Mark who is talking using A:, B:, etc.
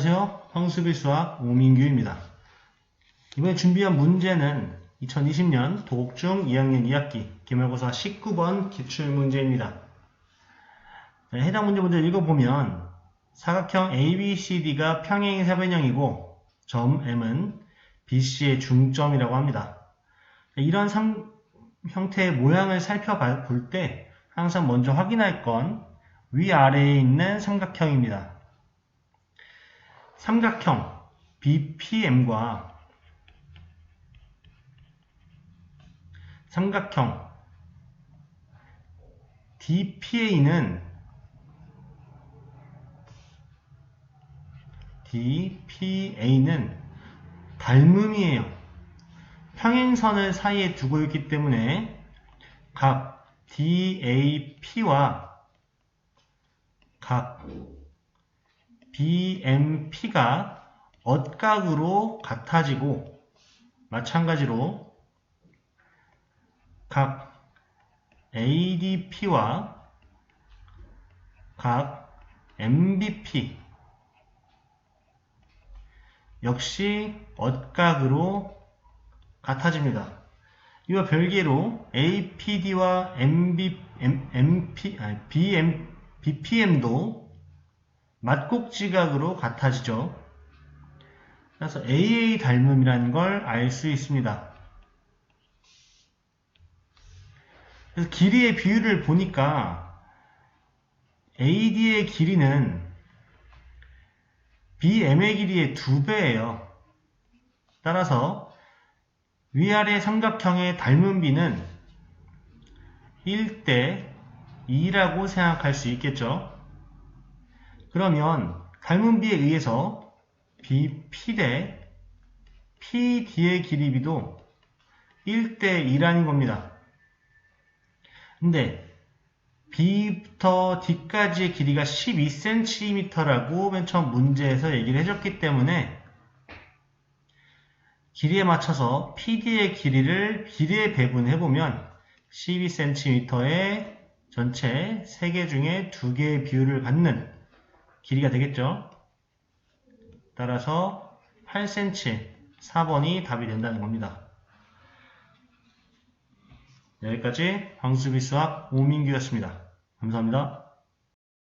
A: 안녕하세요. 황수비 수학 오민규입니다. 이번에 준비한 문제는 2020년 도곡중 2학년 2학기 기말고사 19번 기출문제입니다. 네, 해당 문제 먼저 읽어보면 사각형 ABCD가 평행이 세변형이고 점 M은 BC의 중점이라고 합니다. 네, 이런 삼- 형태의 모양을 살펴볼 때 항상 먼저 확인할 건 위아래에 있는 삼각형입니다. 삼각형 BPM과 삼각형 DPA는 DPA는 닮음이에요. 평행선을 사이에 두고 있기 때문에 각 DAP와 각 BMP가 엇각으로 같아지고 마찬가지로 각 ADP와 각 MBP 역시 엇각으로 같아집니다. 이와 별개로 APD와 MB, MP, 아니, BM, BPM도 맞곡지각으로 같아지죠. 그래서 AA 닮음이라는 걸 알 수 있습니다. 그래서 길이의 비율을 보니까 AD의 길이는 BM의 길이의 2배예요. 따라서 위아래 삼각형의 닮은 비는 1대 2라고 생각할 수 있겠죠. 그러면 닮은 비에 의해서 BP 대 PD의 길이비도 1대 2라는 겁니다. 근데 B부터 D까지의 길이가 12cm라고 맨 처음 문제에서 얘기를 해줬기 때문에 길이에 맞춰서 PD의 길이를 비례 배분해보면 12cm의 전체 3개 중에 2개의 비율을 갖는 길이가 되겠죠. 따라서 8cm 4번이 답이 된다는 겁니다. 여기까지 황수비 수학 오민규였습니다. 감사합니다.